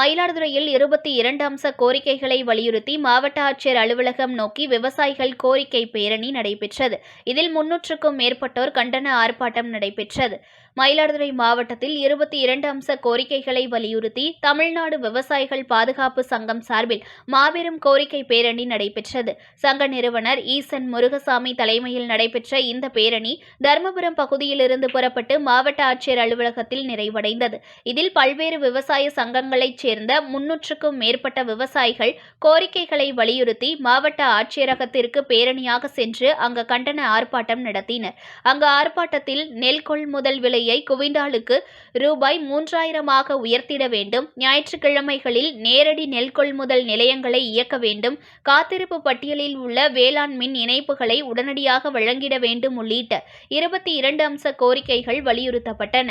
மயிலாடுதுறையில் இருபத்தி இரண்டு அம்ச கோரிக்கைகளை வலியுறுத்தி மாவட்ட ஆட்சியர் அலுவலகம் நோக்கி விவசாயிகள் கோரிக்கை பேரணி நடைபெற்றது. இதில் முன்னூற்றுக்கும் மேற்பட்டோர் கண்டன ஆர்ப்பாட்டம் நடைபெற்றது. மயிலாடுதுறை மாவட்டத்தில் இருபத்தி இரண்டு அம்ச கோரிக்கைகளை வலியுறுத்தி தமிழ்நாடு விவசாயிகள் பாதுகாப்பு சங்கம் சார்பில் மாபெரும் கோரிக்கை பேரணி நடைபெற்றது. சங்க நிறுவனர் ஈசன் முருகசாமி தலைமையில் நடைபெற்ற இந்த பேரணி தருமபுரம் பகுதியிலிருந்து புறப்பட்டு மாவட்ட ஆட்சியர் அலுவலகத்தில் நிறைவடைந்தது. இதில் பல்வேறு விவசாய சங்கங்களைச் சேர்ந்த முன்னூற்றுக்கும் மேற்பட்ட விவசாயிகள் கோரிக்கைகளை வலியுறுத்தி மாவட்ட ஆட்சியரகத்திற்கு பேரணியாக சென்று அங்கு கண்டன ஆர்ப்பாட்டம் நடத்தினர். அங்கு ஆர்ப்பாட்டத்தில் நெல் கொள்முதல் விலையை குவிண்டாலுக்கு ரூபாய் மூன்றாயிரமாக உயர்த்திட வேண்டும். ஞாயிற்றுக்கிழமைகளில் நேரடி நெல் கொள்முதல் நிலையங்களை இயக்க வேண்டும். காத்திருப்பு பட்டியலில் உள்ள வேளாண் மின் இணைப்புகளை உடனடியாக வழங்கிட வேண்டும் உள்ளிட்ட இருபத்தி இரண்டு அம்ச கோரிக்கைகள் வலியுறுத்தப்பட்டன.